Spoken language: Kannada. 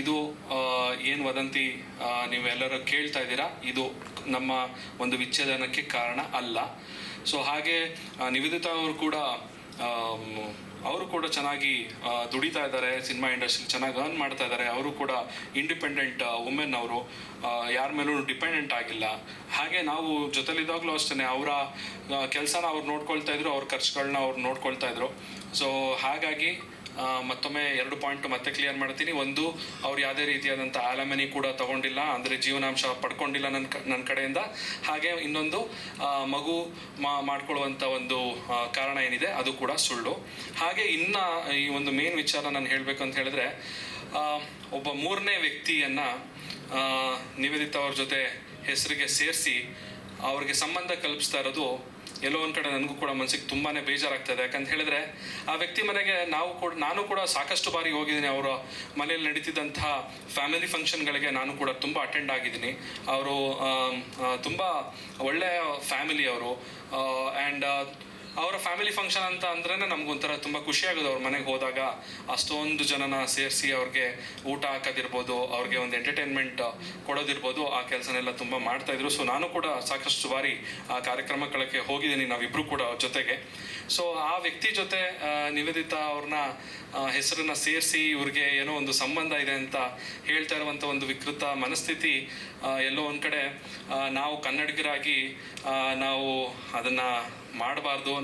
ಇದು ಏನು ವದಂತಿ ನೀವೆಲ್ಲರೂ ಕೇಳ್ತಾ ಇದ್ದೀರಾ? ಇದು ನಮ್ಮ ಒಂದು ವಿಚ್ಛೇದನಕ್ಕೆ ಕಾರಣ ಅಲ್ಲ. ಸೊ ಹಾಗೆ ನಿವೇದಿತ ಅವರು ಕೂಡ ಅವರು ಕೂಡ ಚೆನ್ನಾಗಿ ದುಡಿತಾ ಇದ್ದಾರೆ ಸಿನಿಮಾ ಇಂಡಸ್ಟ್ರಿ ಚೆನ್ನಾಗಿ ಅರ್ನ್ ಮಾಡ್ತಾ ಇದ್ದಾರೆ. ಅವರು ಕೂಡ ಇಂಡಿಪೆಂಡೆಂಟ್ ವುಮೆನ್ ಅವರು ಯಾರ ಮೇಲೂ ಡಿಪೆಂಡೆಂಟ್ ಆಗಿಲ್ಲ. ಹಾಗೆ ನಾವು ಜೊತೆಲಿದ್ದಾಗಲೂ ಅಷ್ಟೇ ಅವರ ಕೆಲಸನ ಅವ್ರು ನೋಡ್ಕೊಳ್ತಾ ಇದ್ರು, ಅವ್ರ ಖರ್ಚುಗಳನ್ನ ಅವ್ರು ನೋಡ್ಕೊಳ್ತಾ ಇದ್ರು. ಸೊ ಹಾಗಾಗಿ ಮತ್ತೊಮ್ಮೆ ಎರಡು ಪಾಯಿಂಟ್ ಮತ್ತೆ ಕ್ಲಿಯರ್ ಮಾಡ್ತೀನಿ. ಒಂದು, ಅವ್ರು ಯಾವುದೇ ರೀತಿಯಾದಂಥ ಆಲಮನಿ ಕೂಡ ತಗೊಂಡಿಲ್ಲ, ಅಂದರೆ ಜೀವನಾಂಶ ಪಡ್ಕೊಂಡಿಲ್ಲ ನನ್ನ ನನ್ನ ಕಡೆಯಿಂದ. ಹಾಗೆ ಇನ್ನೊಂದು ಮಗು ಮಾಡ್ಕೊಳ್ಳುವಂಥ ಒಂದು ಕಾರಣ ಏನಿದೆ, ಅದು ಕೂಡ ಸುಳ್ಳು. ಹಾಗೆ ಇನ್ನ ಈ ಒಂದು ಮೇನ್ ವಿಚಾರ ನಾನು ಹೇಳಬೇಕು ಅಂತ ಹೇಳಿದ್ರೆ ಒಬ್ಬ ಮೂರನೇ ವ್ಯಕ್ತಿಯನ್ನ ನಿವೇದಿತಾ ಅವ್ರ ಜೊತೆ ಹೆಸರಿಗೆ ಸೇರಿಸಿ, ಅವ್ರಿಗೆ ಸಂಬಂಧ ಕಲ್ಪಿಸ್ತಾ ಇರೋದು ಎಲ್ಲೋ ಒಂದ್ ಕಡೆ ನನಗೂ ಕೂಡ ಮನಸ್ಸಿಗೆ ತುಂಬಾನೇ ಬೇಜಾರಾಗ್ತದೆ. ಯಾಕಂತ ಹೇಳಿದ್ರೆ ಆ ವ್ಯಕ್ತಿ ಮನೆಗೆ ನಾವು ಕೂಡ, ನಾನು ಕೂಡ ಸಾಕಷ್ಟು ಬಾರಿ ಹೋಗಿದ್ದೀನಿ. ಅವರ ಮನೆಯಲ್ಲಿ ನಡೀತಿದ್ದಂತಹ ಫ್ಯಾಮಿಲಿ ಫಂಕ್ಷನ್ಗಳಿಗೆ ನಾನು ಕೂಡ ತುಂಬಾ ಅಟೆಂಡ್ ಆಗಿದ್ದೀನಿ. ಅವರು ತುಂಬಾ ಒಳ್ಳೆಯ ಫ್ಯಾಮಿಲಿ ಅವರು. ಆ್ಯಂಡ್ ಅವರ ಫ್ಯಾಮಿಲಿ ಫಂಕ್ಷನ್ ಅಂತ ಅಂದ್ರೆ ನಮ್ಗೊಂಥರ ತುಂಬ ಖುಷಿ ಆಗೋದು. ಅವ್ರ ಮನೆಗೆ ಹೋದಾಗ ಅಷ್ಟೊಂದು ಜನನ ಸೇರಿಸಿ ಅವ್ರಿಗೆ ಊಟ ಹಾಕೋದಿರ್ಬೋದು, ಅವ್ರಿಗೆ ಒಂದು ಎಂಟರ್ಟೈನ್ಮೆಂಟ್ ಕೊಡೋದಿರ್ಬೋದು, ಆ ಕೆಲಸನೆಲ್ಲ ತುಂಬ ಮಾಡ್ತಾ ಇದ್ರು. ಸೊ ನಾನು ಕೂಡ ಸಾಕಷ್ಟು ಬಾರಿ ಆ ಕಾರ್ಯಕ್ರಮಕ್ಕೆ ಹೋಗಿದ್ದೀನಿ, ನಾವಿಬ್ರು ಕೂಡ ಅವ್ರ ಜೊತೆಗೆ. ಸೊ ಆ ವ್ಯಕ್ತಿ ಜೊತೆ ನಿವೇದಿತ ಅವ್ರನ್ನ ಹೆಸರನ್ನ ಸೇರಿಸಿ ಇವ್ರಿಗೆ ಏನೋ ಒಂದು ಸಂಬಂಧ ಇದೆ ಅಂತ ಹೇಳ್ತಾ ಇರುವಂಥ ಒಂದು ವಿಕೃತ ಮನಸ್ಥಿತಿ ಎಲ್ಲೋ ಒಂದು ಕಡೆ ನಾವು ಕನ್ನಡಿಗರಾಗಿ ನಾವು ಅದನ್ನ ಮಾಡಬಾರ್ದು